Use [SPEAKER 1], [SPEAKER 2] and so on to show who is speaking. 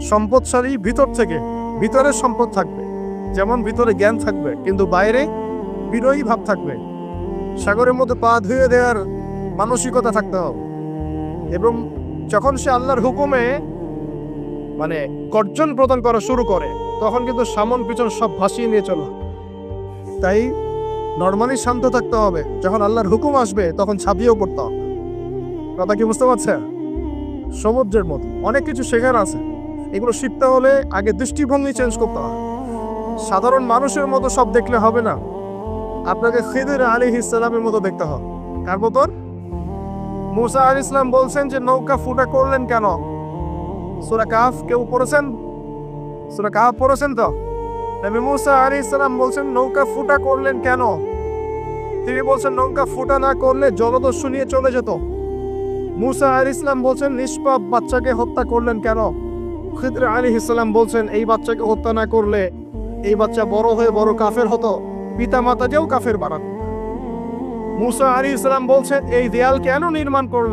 [SPEAKER 1] সম্পদশালী ভিতর থেকে ভিতরে সম্পদ থাকবে। যেমন ভিতরে জ্ঞান থাকবে, কিন্তু বাইরে বিনয়ী ভাব থাকবে। সাগরের মধ্যে পা ধুয়ে দেওয়ার মানসিকতা থাকতে হবে। এবং যখন সে আল্লাহর হুকুমে মানে গর্জন প্রদান করা শুরু করে, তখন কিন্তু সামন পিছন সব ভাসিয়ে নিয়ে চলো। তাই নর্মালি শান্ত থাকতে হবে। যখন আল্লাহর হুকুম আসবে, তখন ছাপিয়েও পড়তে হবে। কথা কি বুঝতে পারছেন? সমুদ্রের মতো। অনেক কিছু শেখার আছে। এগুলো শিখতে হলে আগে দৃষ্টিভঙ্গি চেঞ্জ করতে হবে সাধারণ মানুষের মতো সব দেখলে হবে না। আপনাকে খিদির আলী ইসলামের মতো দেখতে হবে। কার মতন? মুসা আলী ইসলাম বলছেন যে নৌকা ফুটা করলেন কেন? সুরা কাফ কেউ পড়েছেন? সুরা কাফ পড়েছেন তো? নবী মুসা আলী ইসলাম বলছেন, নৌকা ফুটা করলেন কেন? তিনি বলছেন, নৌকা ফুটা না করলে জলদস্যু নিয়ে চলে যেত। মুসা আলী ইসলাম বলছেন, নিষ্পাপ বাচ্চাকে হত্যা করলেন কেন? খিদর আলী ইসলাম বলছেন, এই বাচ্চাকে হত্যা না করলে এই বাচ্চা বড় হয়ে বড় কাফের হতো পিতা মাতা মাতাকেও কাফের বানান মুসা আলী ইসলাম বলছেন, এই দেয়াল কেন নির্মাণ করলেন